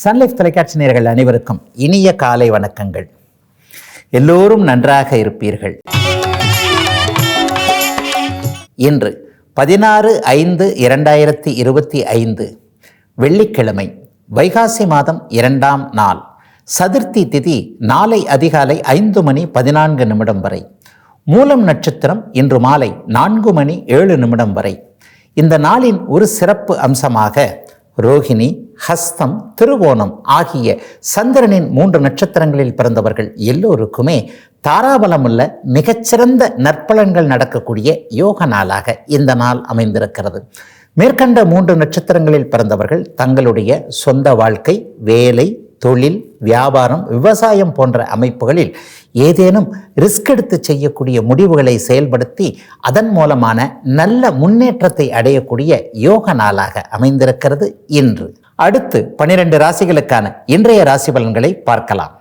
Sun Life தொலைக்காட்சி நேர்கள் அனைவருக்கும் இனிய காலை வணக்கங்கள். எல்லோரும் நன்றாக இருப்பீர்கள். இன்று பதினாறு ஐந்து இரண்டாயிரத்தி இருபத்தி ஐந்து வெள்ளிக்கிழமை வைகாசி மாதம் இரண்டாம் நாள் சதுர்த்தி திதி நாளை அதிகாலை ஐந்து மணி பதினான்கு நிமிடம் வரை மூலம் நட்சத்திரம் இன்று மாலை நான்கு மணி ஏழு நிமிடம் வரை. இந்த நாளின் ஒரு சிறப்பு அம்சமாக ரோஹிணி ஹஸ்தம் திருவோணம் ஆகிய சந்திரனின் மூன்று நட்சத்திரங்களில் பிறந்தவர்கள் எல்லோருக்குமே தாராபலமுள்ள மிகச்சிறந்த நற்பலன்கள் நடக்கக்கூடிய யோக நாளாக இந்த நாள் அமைந்திருக்கிறது. மேற்கண்ட மூன்று நட்சத்திரங்களில் பிறந்தவர்கள் தங்களுடைய சொந்த வாழ்க்கை வேலை தொழில் வியாபாரம் விவசாயம் போன்ற அமைப்புகளில் ஏதேனும் ரிஸ்க் எடுத்து செய்யக்கூடிய முடிவுகளை செயல்படுத்தி அதன் மூலமான நல்ல முன்னேற்றத்தை அடையக்கூடிய யோக நாளாக அமைந்திருக்கிறது இன்று. அடுத்து பனிரெண்டு ராசிகளுக்கான இன்றைய ராசி பலன்களை பார்க்கலாம்.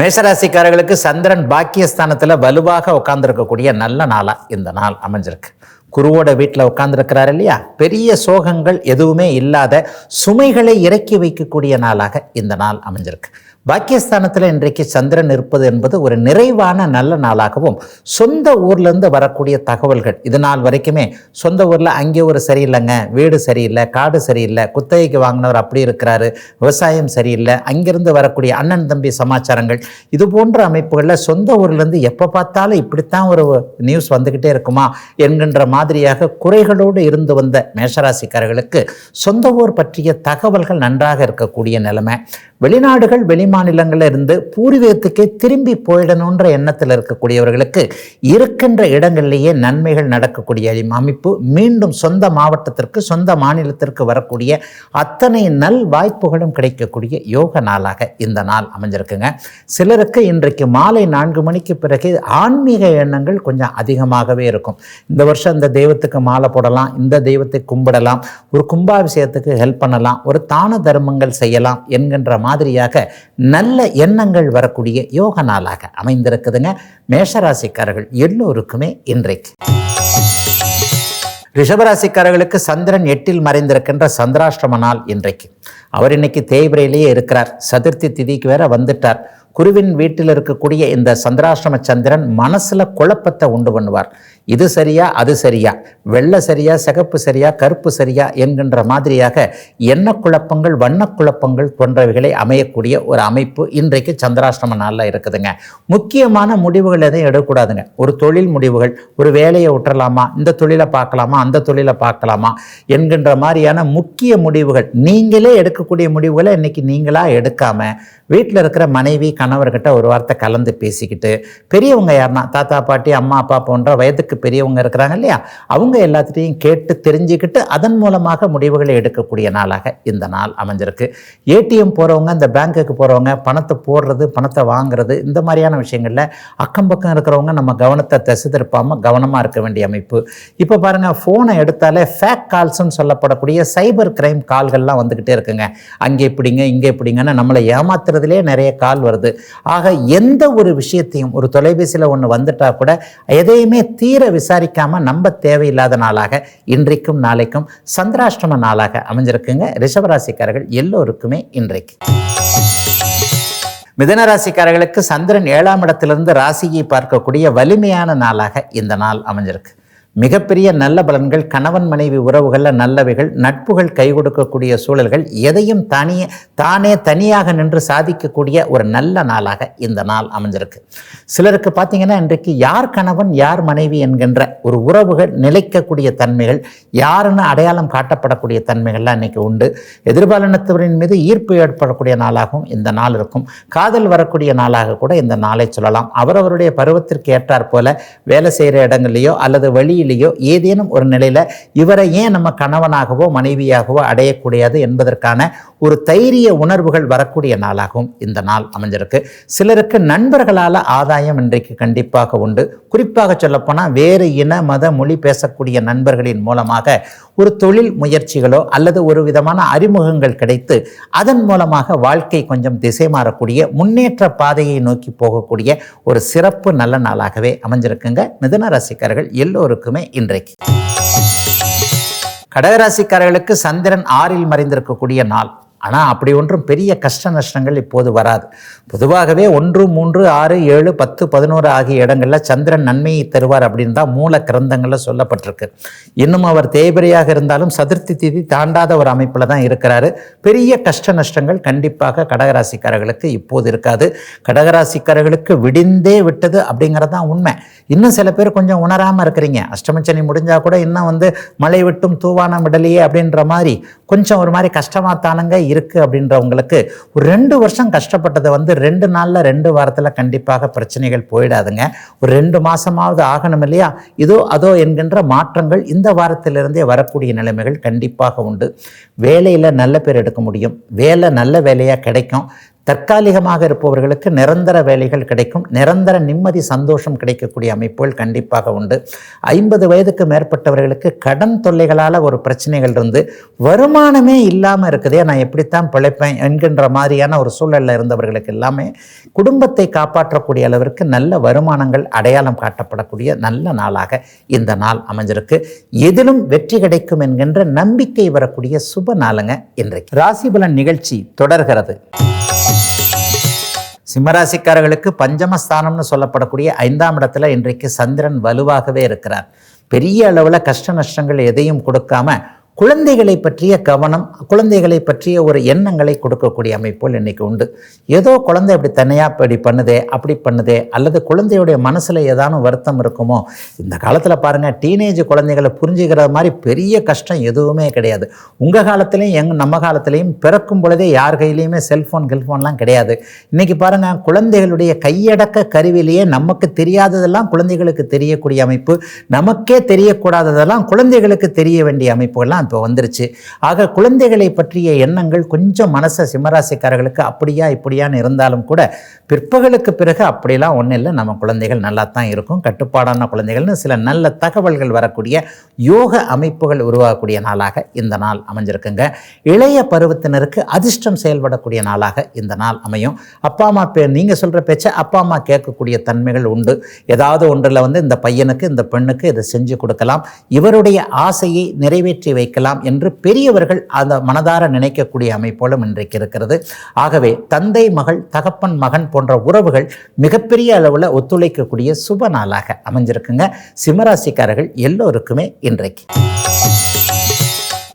மேஷராசிக்காரர்களுக்கு சந்திரன் பாக்கியஸ்தானத்தில் வலுவாக உட்கார்ந்துருக்கக்கூடிய நல்ல நாளாக இந்த நாள் அமைஞ்சிருக்கு. குருவோட வீட்டில் உட்கார்ந்துருக்கிறார் இல்லையா? பெரிய சோகங்கள் எதுவுமே இல்லாத சுமைகளை இறக்கி வைக்கக்கூடிய நாளாக இந்த நாள் அமைஞ்சிருக்கு. பாக்கியஸ்தானத்தில் இன்றைக்கு சந்திரன் இருப்பது என்பது ஒரு நிறைவான நல்ல நாளாகவும் சொந்த ஊர்லேருந்து வரக்கூடிய தகவல்கள். இது நாள் வரைக்குமே சொந்த ஊரில் அங்கே ஒரு சரியில்லைங்க வீடு சரியில்லை காடு சரியில்லை குத்தகைக்கு வாங்கினவர் அப்படி இருக்கிறாரு விவசாயம் சரியில்லை அங்கிருந்து வரக்கூடிய அண்ணன் தம்பி சமாச்சாரங்கள். இது போன்ற அமைப்புகளில் சொந்த ஊர்லேருந்து எப்போ பார்த்தாலும் இப்படித்தான் ஒரு நியூஸ் வந்துக்கிட்டே இருக்குமா என்கின்ற மாதிரியாக குறைகளோடு இருந்து வந்த மேஷராசிக்காரர்களுக்கு சொந்த ஊர் பற்றிய தகவல்கள் நன்றாக இருக்கக்கூடிய நிலைமை. வெளிநாடுகள் வெளிமா மாநிலங்களில் இருந்து பூர்வீகத்துக்கே திரும்பி போயிடணுன்ற எண்ணத்தில் இருக்கக்கூடியவர்களுக்கு இருக்கின்ற இடங்களிலேயே நன்மைகள் நடக்கக்கூடிய அமைப்பு மீண்டும் சொந்த மாவட்டத்திற்கு சொந்த மாநிலத்திற்கு வரக்கூடிய அத்தனை நல் வாய்ப்புகளும் கிடைக்கக்கூடிய யோக நாளாக இந்த நாள் அமைஞ்சிருக்குங்க. சிலருக்கு இன்றைக்கு மாலை நான்கு மணிக்கு பிறகு ஆன்மீக எண்ணங்கள் கொஞ்சம் அதிகமாகவே இருக்கும். இந்த வருஷம் இந்த தெய்வத்துக்கு மாலை போடலாம் இந்த தெய்வத்தை கும்பிடலாம் ஒரு கும்பாபிஷேகத்துக்கு ஹெல்ப் பண்ணலாம் ஒரு தான தர்மங்கள் செய்யலாம் என்கின்ற மாதிரியாக நல்ல எண்ணங்கள் வரக்கூடிய யோக நாளாக அமைந்திருக்குதுங்க. மேஷராசிக்காரர்கள் எல்லோருக்குமே இன்றைக்கு. ரிஷபராசிக்காரர்களுக்கு சந்திரன் எட்டில் மறைந்திருக்கின்ற சந்திராஷ்டம நாள் இன்றைக்கு. அவர் இன்னைக்கு தேய்பிரையிலேயே இருக்கிறார். சதுர்த்தி திதிக்கு வேற வந்துட்டார். குருவின் வீட்டில் இருக்கக்கூடிய இந்த சந்திராஷ்டம சந்திரன் மனசில் குழப்பத்தை உண்டு பண்ணுவார். இது சரியா அது சரியா? வெள்ளை சரியா சிகப்பு சரியா கருப்பு சரியா என்கின்ற மாதிரியாக எண்ண குழப்பங்கள் வண்ண குழப்பங்கள் போன்றவைகளை அமையக்கூடிய ஒரு அமைப்பு இன்றைக்கு சந்திராஷ்டம நாளில் இருக்குதுங்க. முக்கியமான முடிவுகள் எதையும் எடுக்கக்கூடாதுங்க. ஒரு தொழில் முடிவுகள் ஒரு வேலையை விட்டுறலாமா? இந்த தொழிலை பார்க்கலாமா? அந்த தொழிலை பார்க்கலாமா? என்கின்ற மாதிரியான முக்கிய முடிவுகள் நீங்களே எடுக்கக்கூடிய முடிவுகளை இன்றைக்கி நீங்களாக எடுக்காமல் வீட்டில் இருக்கிற மனைவி கணவர்கிட்ட ஒரு வார்த்தை கலந்து பேசிக்கிட்டு பெரியவங்க யாருன்னா தாத்தா பாட்டி அம்மா அப்பா போன்ற வயதுக்கு பெரியவங்க இருக்கிறாங்க இல்லையா? அவங்க எல்லாத்திட்டையும் கேட்டு தெரிஞ்சுக்கிட்டு அதன் மூலமாக முடிவுகளை எடுக்கக்கூடிய நாளாக இந்த நாள் அமைஞ்சிருக்கு. ஏடிஎம் போகிறவங்க இந்த பேங்க்குக்கு போகிறவங்க பணத்தை போடுறது பணத்தை வாங்குறது இந்த மாதிரியான விஷயங்களில் அக்கம் பக்கம் இருக்கிறவங்க நம்ம கவனத்தை திசை திருப்பாமல் கவனமாக இருக்க வேண்டிய அமைப்பு. இப்போ பாருங்கள் ஃபோனை எடுத்தாலே ஃபேக் கால்ஸ்னு சொல்லப்படக்கூடிய சைபர் கிரைம் கால்கள்லாம் வந்துக்கிட்டே இருக்குங்க. அங்கே இப்படிங்க இங்கே இப்படிங்கன்னு நம்மளை ஏமாத்துறதுலே நிறைய கால் வருது. ஆக எந்த ஒரு விஷயத்தையும் ஒரு தொலைபேசியில் ஒன்று வந்துட்டா கூட எதையுமே தீர விசாரிக்காமல் நம்ப தேவையில்லாத நாளாக இன்றைக்கும் நாளைக்கும் சந்திராஷ்டம நாளாக அமைஞ்சிருக்குங்க. ரிஷபராசிக்காரர்கள் எல்லோருக்குமே இன்றைக்கு. மிதனராசிக்காரர்களுக்கு சந்திரன் ஏழாம் இடத்திலிருந்து ராசியை பார்க்கக்கூடிய வலிமையான நாளாக இந்த நாள் அமைஞ்சிருக்கு. மிகப்பெரிய நல்ல பலன்கள் கணவன் மனைவி உறவுகளில் நல்லவைகள் நட்புகள் கை கொடுக்கக்கூடிய சூழல்கள் எதையும் தனியே தானே தனியாக நின்று சாதிக்கக்கூடிய ஒரு நல்ல நாளாக இந்த நாள் அமைஞ்சிருக்கு. சிலருக்கு பார்த்தீங்கன்னா இன்றைக்கு யார் கணவன் யார் மனைவி என்கின்ற ஒரு உறவுகள் நிலைக்கக்கூடிய தன்மைகள் யாருன்னு அடையாளம் காட்டப்படக்கூடிய தன்மைகள்லாம் இன்றைக்கி உண்டு. எதிர்பாலினத்தவரின் மீது ஈர்ப்பு ஏற்படக்கூடிய நாளாகவும் இந்த நாள் இருக்கும். காதல் வரக்கூடிய நாளாக கூட இந்த நாளை சொல்லலாம். அவரவருடைய பருவத்திற்கு ஏற்றாற் போல வேலை செய்கிற இடங்கள்லையோ அல்லது வழி நிலையிலேயோ ஏதேனும் ஒரு நிலையில் இவரை ஏன் நம்ம கணவனாகவோ மனைவியாகவோ அடையக்கூடியது என்பதற்கான ஒரு தைரிய உணர்வுகள் வரக்கூடிய நாளாகவும் இந்த நாள் அமைஞ்சிருக்கு. சிலருக்கு நண்பர்களால் ஆதாயம் இன்றைக்கு கண்டிப்பாக உண்டு. குறிப்பாக சொல்லப்போனால் வேறு இன மத மொழி பேசக்கூடிய நண்பர்களின் மூலமாக ஒரு தொழில் முயற்சிகளோ அல்லது ஒரு விதமான அறிமுகங்கள் கிடைத்து அதன் மூலமாக வாழ்க்கை கொஞ்சம் திசை மாறக்கூடிய முன்னேற்ற பாதையை நோக்கி போகக்கூடிய ஒரு சிறப்பு நல்ல நாளாகவே அமைஞ்சிருக்குங்க. மிதன ரசிகர்கள் எல்லோருக்குமே இன்றைக்கு. கடகராசிக்காரர்களுக்கு சந்திரன் ஆறில் மறைந்திருக்கக்கூடிய நாள். ஆனால் அப்படி ஒன்றும் பெரிய கஷ்ட நஷ்டங்கள் இப்போது வராது. பொதுவாகவே ஒன்று மூன்று ஆறு ஏழு பத்து பதினோரு ஆகிய இடங்களில் சந்திரன் நன்மையை தருவார் அப்படின்னு தான் மூல கிரந்தங்களில் சொல்லப்பட்டிருக்கு. இன்னும் அவர் தேய்பிரையாக இருந்தாலும் சதுர்த்தி திதி தாண்டாத ஒரு அமைப்பில் தான் இருக்கிறாரு. பெரிய கஷ்ட நஷ்டங்கள் கண்டிப்பாக கடகராசிக்காரர்களுக்கு இப்போது இருக்காது. கடகராசிக்காரர்களுக்கு விடிந்தே விட்டது அப்படிங்கிறது தான் உண்மை. இன்னும் சில பேர் கொஞ்சம் உணராமல் இருக்கிறீங்க. அஷ்டமச்சனி முடிஞ்சால் கூட இன்னும் வந்து மழை விட்டும் தூவானம் விடலையே அப்படின்ற மாதிரி கொஞ்சம் ஒரு மாதிரி கஷ்டமாக தானுங்க இருக்குது அப்படின்றவங்களுக்கு ஒரு ரெண்டு வருஷம் கஷ்டப்பட்டதை வந்து ரெண்டு நாளில் ரெண்டு வாரத்தில் கண்டிப்பாக பிரச்சனைகள் போயிடாதுங்க. ஒரு ரெண்டு மாதமாவது ஆகணும் இல்லையா? இதோ அதோ என்கின்ற மாற்றங்கள் இந்த வாரத்திலிருந்தே வரக்கூடிய நிலைமைகள் கண்டிப்பாக உண்டு. வேலையில் நல்ல பேர் எடுக்க முடியும். வேலை நல்ல வேலையாக கிடைக்கும். தற்காலிகமாக இருப்பவர்களுக்கு நிரந்தர வேலைகள் கிடைக்கும். நிரந்தர நிம்மதி சந்தோஷம் கிடைக்கக்கூடிய அமைப்புகள் கண்டிப்பாக உண்டு. ஐம்பது வயதுக்கு மேற்பட்டவர்களுக்கு கடன் தொல்லைகளால் ஒரு பிரச்சனைகள் இருந்து வருமானமே இல்லாமல் இருக்குதே நான் எப்படித்தான் பிழைப்பேன் என்கின்ற மாதிரியான ஒரு சூழலில் இருந்தவர்களுக்கு எல்லாமே குடும்பத்தை காப்பாற்றக்கூடிய அளவிற்கு நல்ல வருமானங்கள் அடையாளம் காட்டப்படக்கூடிய நல்ல நாளாக இந்த நாள் அமைஞ்சிருக்கு. எதிலும் வெற்றி கிடைக்கும் என்கின்ற நம்பிக்கை வரக்கூடிய சுப நாளுங்க இன்றைக்கு. ராசிபலன் நிகழ்ச்சி தொடர்கிறது. சிம்மராசிக்காரர்களுக்கு பஞ்சமஸ்தானம்னு சொல்லப்படக்கூடிய ஐந்தாம் இடத்துல இன்றைக்கு சந்திரன் வலுவாகவே இருக்கிறார். பெரிய அளவில் கஷ்ட நஷ்டங்கள் எதையும் கொடுக்காம குழந்தைகளை பற்றிய கவனம் குழந்தைகளை பற்றிய ஒரு எண்ணங்களை கொடுக்கக்கூடிய அமைப்புகள் இன்றைக்கி உண்டு. ஏதோ குழந்தை அப்படி தனியாக இப்படி பண்ணுதே அப்படி பண்ணுதே அல்லது குழந்தையுடைய மனசில் ஏதானும் வருத்தம் இருக்குமோ இந்த காலத்தில் பாருங்கள் டீனேஜ் குழந்தைகளை புரிஞ்சுக்கிற மாதிரி பெரிய கஷ்டம் எதுவுமே கிடையாது. உங்கள் காலத்துலேயும் எங் நம்ம காலத்துலேயும் பிறக்கும் பொழுதே யார் கையிலையுமே செல்ஃபோன் கெல்ஃபோன்லாம் கிடையாது. இன்றைக்கி பாருங்கள் குழந்தைகளுடைய கையடக்க கருவிலேயே நமக்கு தெரியாததெல்லாம் குழந்தைகளுக்கு தெரியக்கூடிய அமைப்பு நமக்கே தெரியக்கூடாததெல்லாம் குழந்தைகளுக்கு தெரிய வேண்டிய அமைப்புகள்லாம் இப்போ வந்துருச்சு. ஆக குழந்தைகளை பற்றிய எண்ணங்கள் கொஞ்சம் மனசை சிம்மராசிக்காரர்களுக்கு அப்படியா இப்படியான்னு இருந்தாலும் கூட பிற்பகலுக்கு பிறகு அப்படிலாம் ஒன்றும் இல்லை. நம்ம குழந்தைகள் நல்லா தான் இருக்கும். கட்டுப்பாடான குழந்தைகள்னு சில நல்ல தகவல்கள் வரக்கூடிய யோக அமைப்புகள் உருவாகக்கூடிய நாளாக இந்த நாள் அமைஞ்சிருக்குங்க. இளைய பருவத்தினருக்கு அதிர்ஷ்டம் செயல்படக்கூடிய நாளாக இந்த நாள் அமையும். அப்பா அம்மா பே நீங்கள் சொல்கிற பேச்சை அப்பா அம்மா கேட்கக்கூடிய தன்மைகள் உண்டு. ஏதாவது ஒன்றில் வந்து இந்த பையனுக்கு இந்த பெண்ணுக்கு இதை செஞ்சு கொடுக்கலாம். இவருடைய ஆசையை நிறைவேற்றி வைக்கலாம். என்று பெரியவர்கள் அந்த மனதார நினைக்கக்கூடிய அமைப்போலும் இன்றைக்கு இருக்கிறது. ஆகவே தந்தை மகள் தகப்பன் மகன் போன்ற உறவுகள் மிகப்பெரிய அளவில் ஒத்துழைக்கக்கூடிய சுப நாளாக அமைஞ்சிருக்குங்க. சிம்மராசிக்காரர்கள் எல்லோருக்குமே இன்றைக்கு.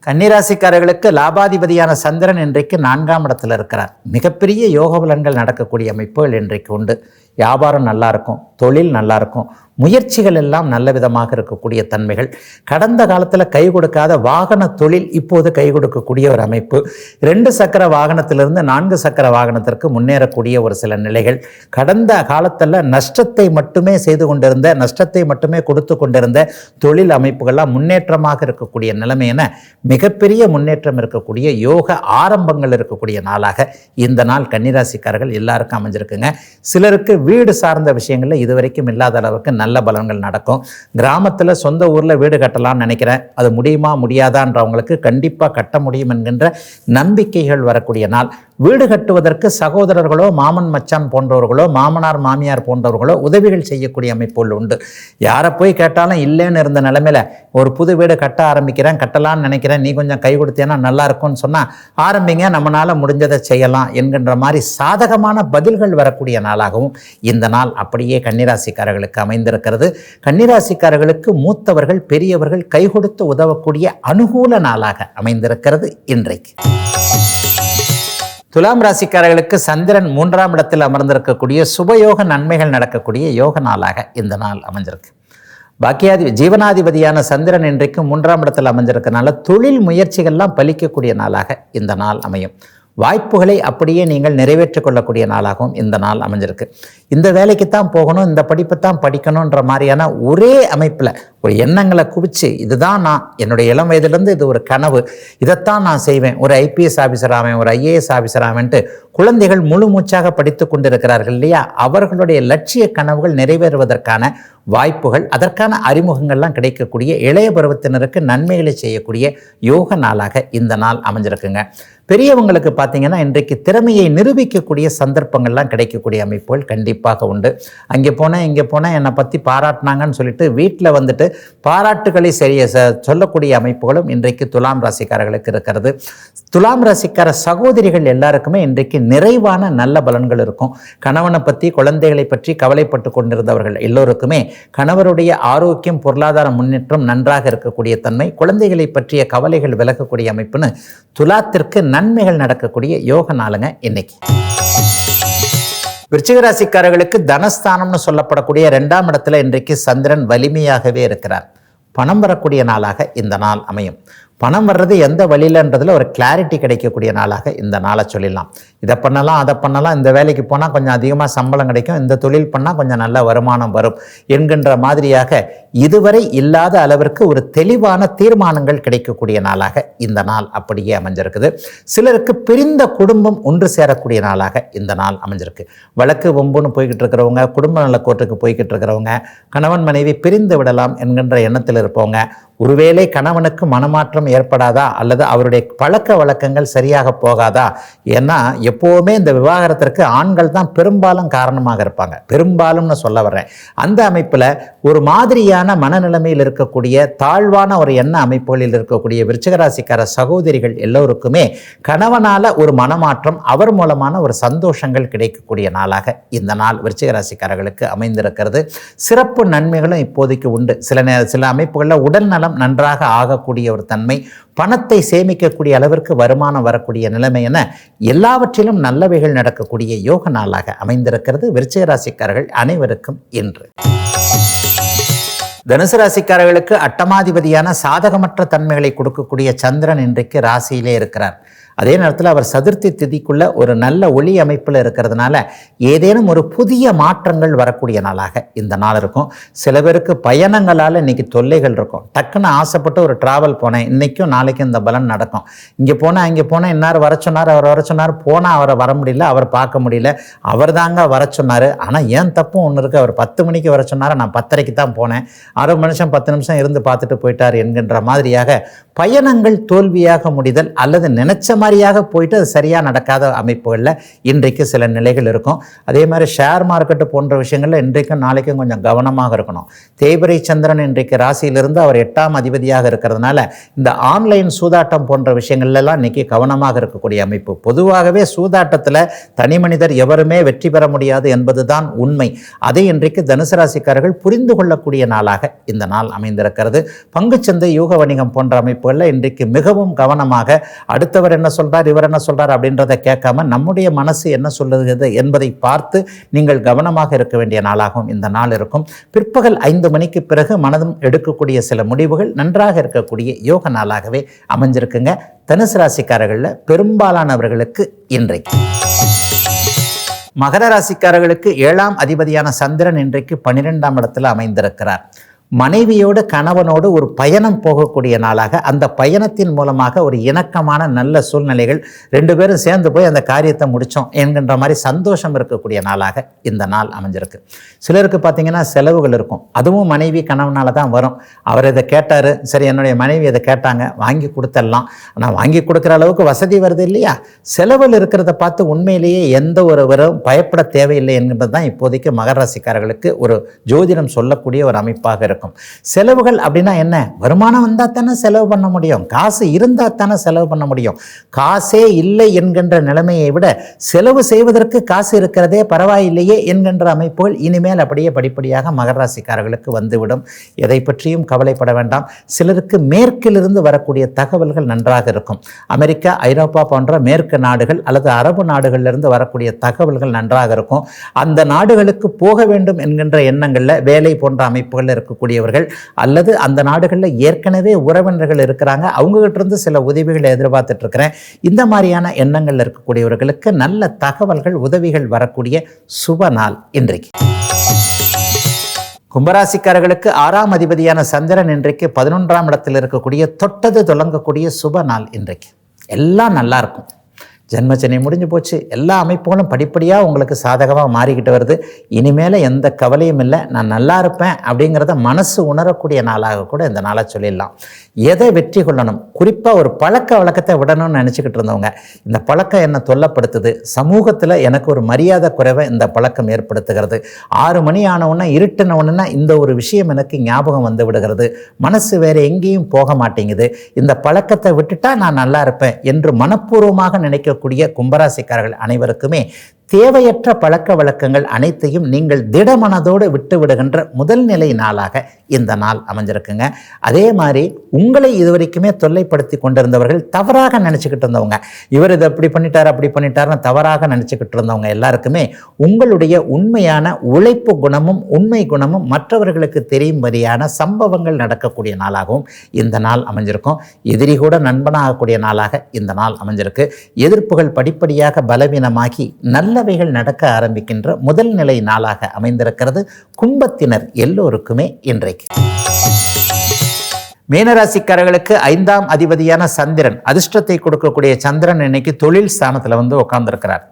கன்னிராசிக்காரர்களுக்கு லாபாதிபதியான சந்திரன் இன்றைக்கு நான்காம் இடத்துல இருக்கிறார். மிகப்பெரிய யோக பலன்கள் நடக்கக்கூடிய அமைப்புகள் இன்றைக்கு உண்டு. வியாபாரம் நல்லா இருக்கும் தொழில் நல்லா இருக்கும் முயற்சிகள் எல்லாம் நல்ல விதமாக இருக்கக்கூடிய தன்மைகள். கடந்த காலத்தில் கை கொடுக்காத வாகன தொழில் இப்போது கை கொடுக்கக்கூடிய ஒரு அமைப்பு. ரெண்டு சக்கர வாகனத்திலிருந்து நான்கு சக்கர வாகனத்திற்கு முன்னேறக்கூடிய ஒரு சில நிலைகள். கடந்த காலத்தில் நஷ்டத்தை மட்டுமே செய்து கொண்டிருந்த நஷ்டத்தை மட்டுமே கொடுத்து கொண்டிருந்த தொழில் அமைப்புகள்லாம் முன்னேற்றமாக இருக்கக்கூடிய நிலைமை என மிகப்பெரிய முன்னேற்றம் இருக்கக்கூடிய யோக ஆரம்பங்கள் இருக்கக்கூடிய நாளாக இந்த நாள் கன்னிராசிக்காரர்கள் எல்லாருக்கும் அமைஞ்சிருக்குங்க. சிலருக்கு வீடு சார்ந்த விஷயங்களில் இதுவரைக்கும் இல்லாத அளவுக்கு நல்ல பலன்கள் நடக்கும். கிராமத்தில் சொந்த ஊரில் வீடு கட்டலாம்னு நினைக்கிறேன். அது முடியுமா முடியாதான்றவங்களுக்கு கண்டிப்பாக கட்ட முடியும் என்கின்ற நம்பிக்கைகள் வரக்கூடிய நாள். வீடு கட்டுவதற்கு சகோதரர்களோ மாமன் மச்சான் போன்றவர்களோ மாமனார் மாமியார் போன்றவர்களோ உதவிகள் செய்யக்கூடிய அமைப்புகள் உண்டு. யாரை போய் கேட்டாலும் இல்லைன்னு இருந்த நிலமையில் ஒரு புது வீடு கட்ட ஆரம்பிக்கிறேன் கட்டலாம்னு நினைக்கிறேன். நீ கொஞ்சம் கை கொடுத்தேன்னா நல்லா இருக்கும்னு சொன்னால் ஆரம்பிங்க நம்மளால் முடிஞ்சதை செய்யலாம் என்கின்ற மாதிரி சாதகமான பதில்கள் வரக்கூடிய நாளாகவும் இந்த நாள் அப்படியே கன்னிராசிக்காரர்களுக்கு அமைந்திருக்கிறது. கன்னிராசிக்காரர்களுக்கு மூத்தவர்கள் பெரியவர்கள் கை கொடுத்து உதவக்கூடிய அனுகூல நாளாக அமைந்திருக்கிறது இன்றைக்கு. துலாம் ராசிக்காரர்களுக்கு சந்திரன் மூன்றாம் இடத்தில் அமர்ந்திருக்கக்கூடிய சுபயோக நன்மைகள் நடக்கக்கூடிய யோக நாளாக இந்த நாள் அமைஞ்சிருக்கு. பாக்கியாதி ஜீவனாதிபதியான சந்திரன் இன்றைக்கு மூன்றாம் இடத்தில் அமைஞ்சிருக்கனால தொழில் முயற்சிகள்லாம் பலிக்கக்கூடிய நாளாக இந்த நாள் அமையும். வாய்ப்புகளை அப்படியே நீங்கள் நிறைவேற்றிக் கொள்ளக்கூடிய நாளாகவும் இந்த நாள் அமைஞ்சிருக்கு. இந்த வேலைக்கு தான் போகணும் இந்த படிப்பை தான் படிக்கணுன்ற மாதிரியான ஒரே அமைப்பில் ஒரு எண்ணங்களை குவிச்சு இதுதான் நான் என்னுடைய இளம் வயதிலிருந்து இது ஒரு கனவு இதைத்தான் நான் செய்வேன். ஒரு ஐபிஎஸ் ஆஃபீஸர் ஆவேன் ஒரு ஐஏஎஸ் ஆஃபீஸர் ஆவேன்ட்டு குழந்தைகள் முழு மூச்சாக படித்து கொண்டிருக்கிறார்கள் இல்லையா? அவர்களுடைய லட்சிய கனவுகள் நிறைவேறுவதற்கான வாய்ப்புகள் அதற்கான அறிமுகங்கள்லாம் கிடைக்கக்கூடிய இளைய பருவத்தினருக்கு நன்மைகளை செய்யக்கூடிய யோக நாளாக இந்த நாள் அமைஞ்சிருக்குங்க. பெரியவங்களுக்கு பார்த்தீங்கன்னா இன்றைக்கு திறமையை நிரூபிக்கக்கூடிய சந்தர்ப்பங்கள்லாம் கிடைக்கக்கூடிய அமைப்புகள் கண்டிப்பாக உண்டு. அங்கே போனால் இங்கே போனால் என்னை பற்றி பாராட்டினாங்கன்னு சொல்லிட்டு வீட்டில் வந்துட்டு பாராட்டுகளை சரிய ச- சொல்லக்கூடிய அமைப்புகளும் இன்றைக்கு துலாம் ராசிக்காரர்களுக்கு இருக்கிறது. துலாம் ராசிக்கார சகோதரிகள் எல்லாருக்குமே இன்றைக்கு நிறைவான நல்ல பலன்கள் இருக்கும். கணவனை பற்றி குழந்தைகளை பற்றி கவலைப்பட்டு கொண்டிருந்தவர்கள் எல்லோருக்குமே கணவருடைய ஆரோக்கியம் பொருளாதார முன்னேற்றம் நன்றாக இருக்கக்கூடிய தன்மை குழந்தைகளை பற்றிய கவலைகள் விலகக்கூடிய அமைப்புன்னு துலாத்திற்கு நன்மைகள் நடக்கக்கூடிய யோக நாளுங்க இன்னைக்கு. விருச்சிகராசிக்காரர்களுக்கு தனஸ்தானம்னு சொல்லப்படக்கூடிய ரெண்டாம் இடத்துல இன்றைக்கு சந்திரன் வலிமையாகவே இருக்கிறார். பணம் வரக்கூடிய நாளாக இந்த நாள் அமையும். பணம் வர்றது எந்த வழியிலன்றதுல ஒரு கிளாரிட்டி கிடைக்கக்கூடிய நாளாக இந்த நாளை சொல்லிடலாம். இதை பண்ணலாம் அதை பண்ணலாம் இந்த வேலைக்கு போனால் கொஞ்சம் அதிகமாக சம்பளம் கிடைக்கும் இந்த தொழில் பண்ணால் கொஞ்சம் நல்ல வருமானம் வரும் என்கின்ற மாதிரியாக இதுவரை இல்லாத அளவிற்கு ஒரு தெளிவான தீர்மானங்கள் கிடைக்கக்கூடிய நாளாக இந்த நாள் அப்படியே அமைஞ்சிருக்குது. சிலருக்கு பிரிந்த குடும்பம் ஒன்று சேரக்கூடிய நாளாக இந்த நாள் அமைஞ்சிருக்கு. வழக்கு ஒம்புன்னு போய்கிட்டு இருக்கிறவங்க குடும்ப நல கோர்ட்டுக்கு போய்கிட்டு இருக்கிறவங்க கணவன் மனைவி பிரிந்து விடலாம் என்கின்ற எண்ணத்தில் இருப்பவங்க ஒருவேளை கணவனுக்கு மனமாற்றம் ஏற்படாதா? அல்லது அவருடைய பழக்க வழக்கங்கள் சரியாக போகாதா? ஏன்னா எப்போவுமே இந்த விவாகரத்திற்கு ஆண்கள் தான் பெரும்பாலும் காரணமாக இருப்பாங்க. பெரும்பாலும்னு சொல்ல வர்றேன். அந்த அமைப்பில் ஒரு மாதிரியான மனநிலைமையில் இருக்கக்கூடிய தாழ்வான ஒரு எண்ண அமைப்புகளில் இருக்கக்கூடிய விருச்சகராசிக்கார சகோதரிகள் எல்லோருக்குமே கணவனால ஒரு மனமாற்றம் அவர் மூலமான ஒரு சந்தோஷங்கள் கிடைக்கக்கூடிய நாளாக இந்த நாள் விருச்சிகராசிக்காரர்களுக்கு அமைந்திருக்கிறது. சிறப்பு நன்மைகளும் இப்போதைக்கு உண்டு. சில நேர சில அமைப்புகளில் உடல் நலம் நன்றாக ஆகக்கூடிய ஒரு தன்மை பணத்தை சேமிக்கக்கூடிய அளவிற்கு வருமானம் வரக்கூடிய நிலைமை என எல்லாவற்றிலும் நல்லவைகள் நடக்கக்கூடிய யோக நாளாக அமைந்திருக்கிறது. விருச்சிகராசிக்காரர்கள் அனைவருக்கும் இன்று. தனுசு ராசிக்காரர்களுக்கு அட்டமாதிபதியான சாதகமற்ற தன்மைகளை கொடுக்கக்கூடிய சந்திரன் இன்றைக்கு ராசியிலே இருக்கிறார். அதே நேரத்தில் அவர் சதுர்த்தி திதிக்குள்ள ஒரு நல்ல ஒளி அமைப்பில் இருக்கிறதுனால ஏதேனும் ஒரு புதிய மாற்றங்கள் வரக்கூடிய நாளாக இந்த நாள் இருக்கும். சில பேருக்கு பயணங்களால் இன்னைக்கு தொல்லைகள் இருக்கும். டக்குன்னு ஆசைப்பட்டு ஒரு டிராவல் போனேன். இன்னைக்கும் நாளைக்கும் இந்த பலன் நடக்கும். இங்கே போனால் இங்கே போனால் இன்னார் வர சொன்னார் அவர் வர சொன்னார் போனால் அவரை வர முடியல அவர் பார்க்க முடியல. அவர் தாங்க வர சொன்னார். ஆனால் ஏன் தப்பும் ஒன்று இருக்குது அவர் பத்து மணிக்கு வர சொன்னார் நான் பத்தரைக்கு தான் போனேன். அரை நிமிஷம் பத்து நிமிஷம் இருந்து பார்த்துட்டு போயிட்டார் என்கின்ற மாதிரியாக பயணங்கள் தோல்வியாக முடிதல் அல்லது நினைச்ச மாதிரியாக போயிட்டு அது சரியாக நடக்காத அமைப்புகளில் இன்றைக்கு சில நிலைகள் இருக்கும். அதே மாதிரி ஷேர் மார்க்கெட்டு போன்ற விஷயங்களில் இன்றைக்கும் நாளைக்கும் கொஞ்சம் கவனமாக இருக்கணும். தேய்பிரை சந்திரன் இன்றைக்கு ராசியிலிருந்து அவர் எட்டாம் அதிபதியாக இருக்கிறதுனால இந்த ஆன்லைன் சூதாட்டம் போன்ற விஷயங்கள்லாம் இன்னைக்கு கவனமாக இருக்கக்கூடிய அமைப்பு. பொதுவாகவே சூதாட்டத்தில் தனி மனிதர் எவருமே வெற்றி பெற முடியாது என்பதுதான் உண்மை. அதை இன்றைக்கு தனுசு ராசிக்காரர்கள் புரிந்து கொள்ளக்கூடிய நாளாக இந்த நாள் அமைந்திருக்கிறது. பங்குச்சந்தை யூக வணிகம் போன்ற அமைப்புகளில் இன்றைக்கு மிகவும் கவனமாக அடுத்தவர் என்ன சொல்றார் இவர் என்ன சொல்றார் அப்படின்றத கேட்காம நம்முடைய மனசு என்ன சொல்லுகிறது என்பதை பார்த்து நீங்கள் கவனமாக இருக்க வேண்டிய நாளாகவும் இந்த நாள் இருக்கும். பிற்பகல் ஐந்து மணிக்கு பிறகு மனதும் எடுக்கக்கூடிய சில முடிவுகள் நன்றாக இருக்கக்கூடிய யோக நாளாகவே அமைஞ்சிருக்குங்க. தனுசு ராசிக்காரர்களில் பெரும்பாலானவர்களுக்கு இன்றைக்கு. மகர ராசிக்காரர்களுக்கு ஏழாம் அதிபதியான சந்திரன் இன்றைக்கு பன்னிரெண்டாம் இடத்துல அமைந்திருக்கிறார். மனைவியோடு கணவனோடு ஒரு பயணம் போகக்கூடிய நாளாக அந்த பயணத்தின் மூலமாக ஒரு இணக்கமான நல்ல சூழ்நிலைகள் ரெண்டு பேரும் சேர்ந்து போய் அந்த காரியத்தை முடித்தோம் என்கின்ற மாதிரி சந்தோஷம் இருக்கக்கூடிய நாளாக இந்த நாள் அமைஞ்சிருக்கு. சிலருக்கு பார்த்தீங்கன்னா செலவுகள் இருக்கும். அதுவும் மனைவி கணவனால் தான் வரும். அவர் இதை கேட்டார். சரி என்னுடைய மனைவி இதை கேட்டாங்க. வாங்கி கொடுத்துடலாம் ஆனால் வாங்கி கொடுக்குற அளவுக்கு வசதி வருது இல்லையா? செலவில் இருக்கிறத பார்த்து உண்மையிலேயே எந்த ஒருவரும் பயப்பட தேவையில்லை என்கின்றது தான் இப்போதைக்கு மகர ராசிக்காரர்களுக்கு ஒரு ஜோதிடம் சொல்லக்கூடிய ஒரு அமைப்பாக இருக்கும். செலவுகள் அப்படின்னா என்ன? வருமானம் வந்தால் தானே செலவு பண்ண முடியும். காசு இருந்தால் தானே செலவு பண்ண முடியும். காசே இல்லை என்கின்ற நிலைமையை விட செலவு செய்வதற்கு காசு இருக்கிறதே பரவாயில்லையே என்கின்ற அமைப்புகள் இனிமேல் அப்படியே படிப்படியாக மகராசிக்காரர்களுக்கு வந்துவிடும். எதை பற்றியும் கவலைப்பட வேண்டாம். சிலருக்கு மேற்கிலிருந்து வரக்கூடிய தகவல்கள் நன்றாக இருக்கும். அமெரிக்கா ஐரோப்பா போன்ற மேற்கு நாடுகள் அல்லது அரபு நாடுகளிலிருந்து வரக்கூடிய தகவல்கள் நன்றாக இருக்கும். அந்த நாடுகளுக்கு போக வேண்டும் என்கின்ற எண்ணங்களில் வேலை போன்ற அமைப்புகளில் இருக்கக்கூடியவர்கள் அல்லது அந்த நாடுகளில் ஏற்கனவே உறவினர்கள் இருக்கிறாங்க. அவங்ககிட்ட இருந்து சில உதவிகளை எதிர்பார்த்துட்டு இருக்கிறேன் இந்த மாதிரியான எண்ணங்கள் இருக்கக்கூடியவர்களுக்கு நல்ல தகவல்கள் உதவிகள் வரக்கூடிய சுப நாள் இன்றைக்கு. கும்பராசிக்காரர்களுக்கு ஆறாம் அதிபதியான சந்திரன் இன்றைக்கு பதினொன்றாம் இடத்தில் இருக்கக்கூடிய தொட்டது தொடங்கக்கூடிய சுப நாள் இன்றைக்கு. எல்லாம் நல்லா இருக்கும். ஜென்மச்சனை முடிஞ்சு போச்சு. எல்லா அமைப்புகளும் படிப்படியாக உங்களுக்கு சாதகமாக மாறிக்கிட்டு வருது. இனிமேல் எந்த கவலையும் இல்லை. நான் நல்லா இருப்பேன் அப்படிங்கிறத மனசு உணரக்கூடிய நாளாக கூட இந்த நாளை சொல்லிடலாம். எதை வெற்றி கொள்ளணும்? குறிப்பாக ஒரு பழக்க வழக்கத்தை விடணும்னு நினச்சிக்கிட்டு இருந்தவங்க இந்த பழக்கம் என்னை தொல்லப்படுத்துது. சமூகத்தில் எனக்கு ஒரு மரியாதை குறைவை இந்த பழக்கம் ஏற்படுத்துகிறது. ஆறு மணி ஆனவுடனே இருட்டின உடனே இந்த ஒரு விஷயம் எனக்கு ஞாபகம் வந்து விடுகிறது. மனசு வேறு எங்கேயும் போக மாட்டேங்குது. இந்த பழக்கத்தை விட்டுட்டா நான் நல்லா இருப்பேன் என்று மனப்பூர்வமாக இருக்கக்கூடிய கும்பராசிக்காரர்கள் அனைவருக்குமே தேவையற்ற பழக்க வழக்கங்கள் அனைத்தையும் நீங்கள் திடமனதோடு விட்டு விடுகின்ற முதல் நிலை நாளாக இந்த நாள் அமைஞ்சிருக்குங்க. அதே மாதிரி உங்களை இதுவரைக்குமே தொல்லைப்படுத்தி கொண்டிருந்தவர்கள் தவறாக நினச்சிக்கிட்டு இருந்தவங்க. இவர் இதை அப்படி பண்ணிட்டார் அப்படி பண்ணிட்டாருன்னு தவறாக நினச்சிக்கிட்டு இருந்தவங்க எல்லாருக்குமே உங்களுடைய உண்மையான உழைப்பு குணமும் உண்மை குணமும் மற்றவர்களுக்கு தெரியும்படியான சம்பவங்கள் நடக்கக்கூடிய நாளாகவும் இந்த நாள் அமைஞ்சிருக்கும். எதிரி கூட நண்பனாகக்கூடிய நாளாக இந்த நாள் அமைஞ்சிருக்கு. எதிர்ப்புகள் படிப்படியாக பலவீனமாகி நல்ல நல்லவைகள் நடக்க ஆரம்பிக்கின்ற முதல் நிலை நாளாக அமைந்திருக்கிறது கும்பத்தினர் எல்லோருக்குமே இன்றைக்கு. மீனராசிக்காரர்களுக்கு ஐந்தாம் அதிபதியான சந்திரன் அதிர்ஷ்டத்தை கொடுக்கக்கூடிய சந்திரன் இன்னைக்கு தொழில் ஸ்தானத்தில் வந்து உட்கார்ந்திருக்கிறார்.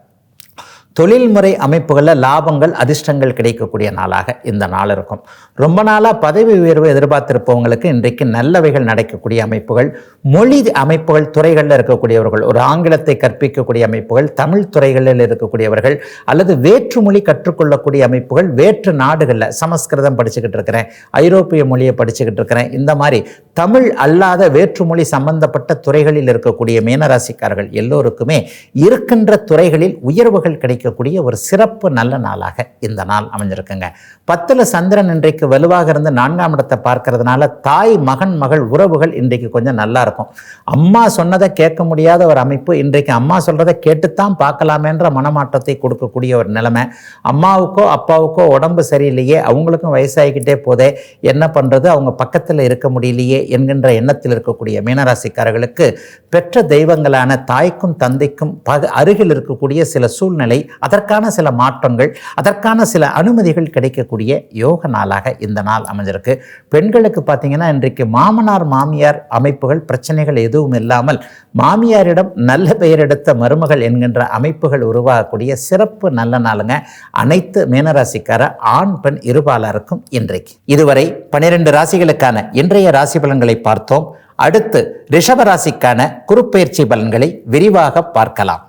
தொழில்முறை அமைப்புகளில் லாபங்கள் அதிர்ஷ்டங்கள் கிடைக்கக்கூடிய நாளாக இந்த நாள் இருக்கும். ரொம்ப நாளாக பதவி உயர்வு எதிர்பார்த்திருப்பவங்களுக்கு இன்றைக்கு நல்லவைகள் நடக்கக்கூடிய அமைப்புகள் மொழி அமைப்புகள் துறைகளில் இருக்கக்கூடியவர்கள் ஒரு ஆங்கிலத்தை கற்பிக்கக்கூடிய அமைப்புகள் தமிழ் துறைகளில் இருக்கக்கூடியவர்கள் அல்லது வேற்று மொழி கற்றுக்கொள்ளக்கூடிய அமைப்புகள் வேற்று நாடுகளில் சமஸ்கிருதம் படிச்சுக்கிட்டு இருக்கிறேன் ஐரோப்பிய மொழியை படிச்சுக்கிட்டு இருக்கிறேன் இந்த மாதிரி தமிழ் அல்லாத வேற்று மொழி சம்பந்தப்பட்ட துறைகளில் இருக்கக்கூடிய மீனராசிக்காரர்கள் எல்லோருக்குமே இருக்கின்ற துறைகளில் உயர்வுகள் கிடைக்கும் கிடைக்கக்கூடிய ஒரு சிறப்பு நல்ல நாளாக இந்த நாள் அமைஞ்சிருக்குங்க. பத்தில் சந்திரன் இன்றைக்கு வலுவாக இருந்து நான்காம் இடத்தை பார்க்கறதுனால தாய் மகன் மகள் உறவுகள் இன்றைக்கு கொஞ்சம் நல்லா இருக்கும். அம்மா சொன்னதை கேட்க முடியாத ஒரு அமைப்பு இன்றைக்கு அம்மா சொல்றதை கேட்டுத்தான் பார்க்கலாமேன்ற மனமாற்றத்தை கொடுக்கக்கூடிய ஒரு நிலைமை. அம்மாவுக்கோ அப்பாவுக்கோ உடம்பு சரியில்லையே அவங்களுக்கும் வயசாகிக்கிட்டே போதே என்ன பண்ணுறது அவங்க பக்கத்தில் இருக்க முடியலையே என்கின்ற எண்ணத்தில் இருக்கக்கூடிய மீனராசிக்காரர்களுக்கு பெற்ற தெய்வங்களான தாய்க்கும் தந்தைக்கும் பக அருகில் இருக்கக்கூடிய சில சூழ்நிலை அதற்கான சில மாற்றங்கள் அதற்கான சில அனுமதிகள் கிடைக்கக்கூடிய யோக நாளாக இந்த நாள் அமைஞ்சிருக்கு. பெண்களுக்கு பார்த்தீங்கன்னா இன்றைக்கு மாமனார் மாமியார் அமைப்புகள் பிரச்சனைகள் எதுவும் இல்லாமல் மாமியாரிடம் நல்ல பெயர் எடுத்த மருமகள் என்கின்ற அமைப்புகள் உருவாகக்கூடிய சிறப்பு நல்ல நாளுங்க. அனைத்து மீனராசிக்கார ஆண் பெண் இருபாலருக்கும் இன்றைக்கு. இதுவரை பனிரெண்டு ராசிகளுக்கான இன்றைய ராசி பலன்களை பார்த்தோம். அடுத்து ரிஷபராசிக்கான குறுப்பெயர்ச்சி பலன்களை விரிவாக பார்க்கலாம்.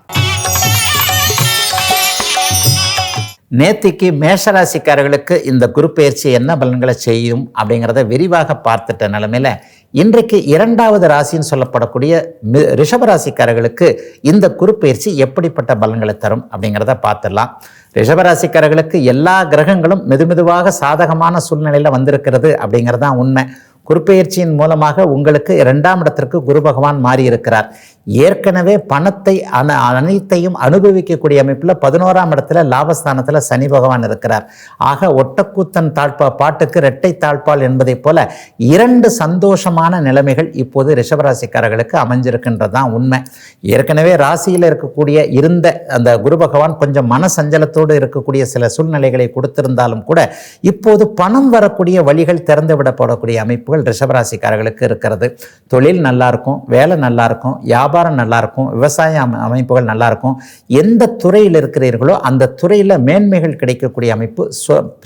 நேத்திக்கு மேஷராசிக்காரர்களுக்கு இந்த குரு பயிற்சி என்ன பலன்களை செய்யும் அப்படிங்கிறத விரிவாக பார்த்துட்ட நிலமையில இன்றைக்கு இரண்டாவது ராசின்னு சொல்லப்படக்கூடிய மி- ரிஷபராசிக்காரர்களுக்கு இந்த குரு பயிற்சி எப்படிப்பட்ட பலன்களை தரும் அப்படிங்கிறத பார்த்துடலாம். ரிஷபராசிக்காரர்களுக்கு எல்லா கிரகங்களும் மெதுமெதுவாக சாதகமான சூழ்நிலையில் வந்திருக்கிறது அப்படிங்கிறது தான் உண்மை. குருப்பெயர்ச்சியின் மூலமாக உங்களுக்கு இரண்டாம் இடத்திற்கு குரு பகவான் மாறியிருக்கிறார். ஏற்கனவே பணத்தை அன அனைத்தையும் அனுபவிக்கக்கூடிய அமைப்பில் பதினோராம் இடத்துல லாபஸ்தானத்தில் சனி பகவான் இருக்கிறார். ஆக ஒட்டக்கூத்தன் தாழ்ப்பா பாட்டுக்கு இரட்டை தாழ்ப்பால் என்பதைப் போல இரண்டு சந்தோஷமான நிலைமைகள் இப்போது ரிஷபராசிக்காரர்களுக்கு அமைஞ்சிருக்கின்றது தான் உண்மை. ஏற்கனவே ராசியில் இருக்கக்கூடிய இருந்த அந்த குரு பகவான் கொஞ்சம் மன சஞ்சலத்தோடு இருக்கக்கூடிய சில சூழ்நிலைகளை கொடுத்திருந்தாலும் கூட இப்போது பணம் வரக்கூடிய வழிகள் திறந்து விடப்படக்கூடிய வாய்ப்புகள் ரிஷபராசிக்காரர்களுக்கு இருக்கிறது. தொழில் நல்லாயிருக்கும் வேலை நல்லாயிருக்கும் வியாபாரம் நல்லாயிருக்கும் விவசாய அமைப்புகள் நல்லா இருக்கும் எந்த துறையில் இருக்கிறீர்களோ அந்த துறையில் மேன்மைகள் கிடைக்கக்கூடிய அமைப்பு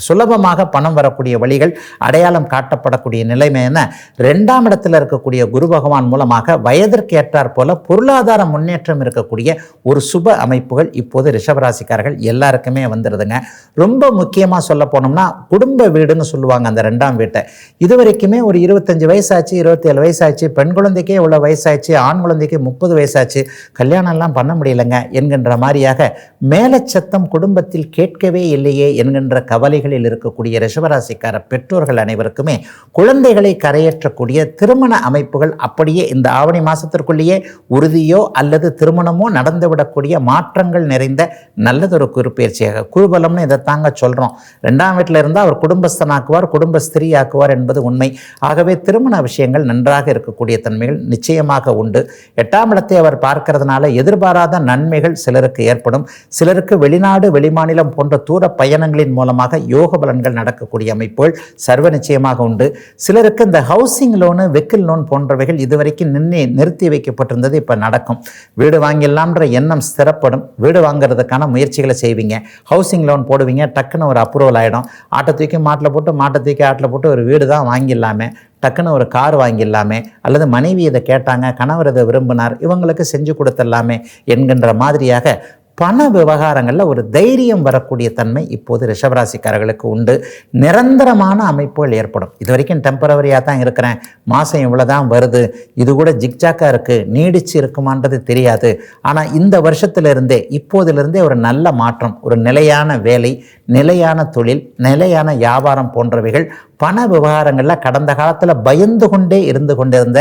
சுலபமாக பணம் வரக்கூடிய வழிகள் அடையாளம் காட்டப்படக்கூடிய நிலைமை என ரெண்டாம் இடத்தில் இருக்கக்கூடிய குரு பகவான் மூலமாக வயதிற்கு ஏற்றாற் போல பொருளாதார முன்னேற்றம் இருக்கக்கூடிய ஒரு சுப அமைப்புகள் இப்போது ரிஷபராசிக்காரர்கள் எல்லாருக்குமே வந்துடுதுங்க ரொம்ப முக்கியமாக சொல்ல போனோம்னா குடும்ப வீடுன்னு சொல்லுவாங்க அந்த ரெண்டாம் வீட்டை. இது வரைக்குமே ஒரு இருபத்தஞ்சு வயசாச்சு இருபத்தேழு வயசாச்சு பெண் குழந்தைக்கே இவ்வளோ வயசாச்சு ஆண் குழந்தைக்கு முப்பது வயசாச்சு கல்யாணம்லாம் பண்ண முடியலங்க என்கின்ற மாதிரியாக மேலச்சத்தம் குடும்பத்தில் கேட்கவே இல்லையே என்கின்ற கவலைகளில் இருக்கக்கூடிய ரிஷபராசிக்கார பெற்றோர்கள் அனைவருக்குமே குழந்தைகளை கரையேற்றக்கூடிய திருமண அமைப்புகள் அப்படியே இந்த ஆவணி மாதத்திற்குள்ளேயே உறுதியோ அல்லது திருமணமோ நடந்துவிடக்கூடிய மாற்றங்கள் நிறைந்த நல்லதொரு குறிப்பெயர்ச்சியாக குருபலம்னு இதை தாங்க சொல்கிறோம் ரெண்டாம் வீட்டில் இருந்தால் அவர் குடும்பஸ்தனாக்குவார் குடும்ப ஸ்திரீ ஆக்குவார் என்பது உண்மை. ஆகவே திருமண விஷயங்கள் நன்றாக இருக்கக்கூடிய தன்மைகள் நிச்சயமாக உண்டு. எட்டாம் இடத்தை அவர் பார்க்கறதுனால எதிர்பாராத நன்மைகள் சிலருக்கு ஏற்படும். சிலருக்கு வெளிநாடு வெளிமாநிலம் போன்ற தூர பயணங்களின் மூலமாக யோக பலன்கள் நடக்கக்கூடிய அமைப்புகள் சர்வ நிச்சயமாக உண்டு. சிலருக்கு இந்த ஹவுசிங் லோனு வெக்கில் லோன் போன்றவைகள் இதுவரைக்கும் நின்று நிறுத்தி வைக்கப்பட்டிருந்தது இப்போ நடக்கும். வீடு வாங்கிடலாம்ன்ற எண்ணம் ஸ்திரப்படும். வீடு வாங்குறதுக்கான முயற்சிகளை செய்வீங்க. ஹவுசிங் லோன் போடுவீங்க டக்குன்னு ஒரு அப்ரூவல் ஆகிடும் ஆட்டை தூக்கி மாட்டில் போட்டு மாட்டை தூக்கி ஆட்டில் போட்டு ஒரு வீடு தான் வாங்கிடலாமே. டக்குன்னு ஒரு கார் வாங்கிடலாமே அல்லது மனைவி இதை கேட்டாங்க கணவர் இதை விரும்பினார் இவங்களுக்கு செஞ்சு கொடுத்துடலாமே என்கின்ற மாதிரியாக பண விவகாரங்களில் ஒரு தைரியம் வரக்கூடிய தன்மை இப்போது ரிஷபராசிக்காரர்களுக்கு உண்டு. நிரந்தரமான அமைப்புகள் ஏற்படும். இது வரைக்கும் டெம்பரவரியாக தான் இருக்கிறேன். மாதம் இவ்வளோ தான் வருது. இது கூட ஜிக்ஜாக்காக இருக்குது நீடிச்சு இருக்குமான்றது தெரியாது. ஆனால் இந்த வருஷத்திலிருந்தே இப்போதிலிருந்தே ஒரு நல்ல மாற்றம் ஒரு நிலையான வேலை நிலையான தொழில் நிலையான வியாபாரம் போன்றவைகள் பண விவகாரங்களில் கடந்த காலத்தில் பயந்து கொண்டே இருந்து கொண்டிருந்த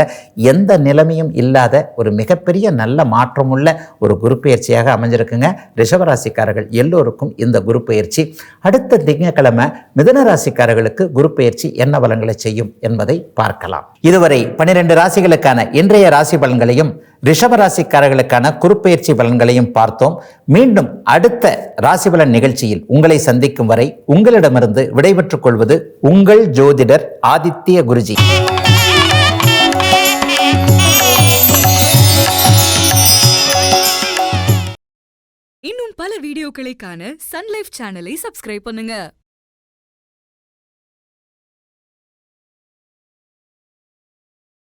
எந்த நிலைமையும் இல்லாத ஒரு மிகப்பெரிய நல்ல மாற்றமுள்ள ஒரு குரு பயிற்சியாக அமைஞ்சிருக்குங்க. ரிஷபராசிக்காரர்கள் எல்லோருக்கும் இந்த குரு பயிற்சி. அடுத்த திங்கட்கிழமை மிதன ராசிக்காரர்களுக்கு குரு பயிற்சி என்ன பலன்களை செய்யும் என்பதை பார்க்கலாம். இதுவரை பனிரெண்டு ராசிகளுக்கான இன்றைய ராசி பலன்களையும் ரிஷபராசிக்காரர்களுக்கான குறுப்பெயர்ச்சி பலன்களையும் பார்த்தோம். மீண்டும் அடுத்த ராசி பலன் நிகழ்ச்சியில் உங்களை சந்திக்கும் வரை உங்களிடமிருந்து விடைபெற்றுக் கொள்வது உங்கள் ஜோதிடர் ஆதித்ய குருஜி. இன்னும் பல வீடியோக்களை காண சன்லைஃப் சேனலை சப்ஸ்கிரைப் பண்ணுங்க.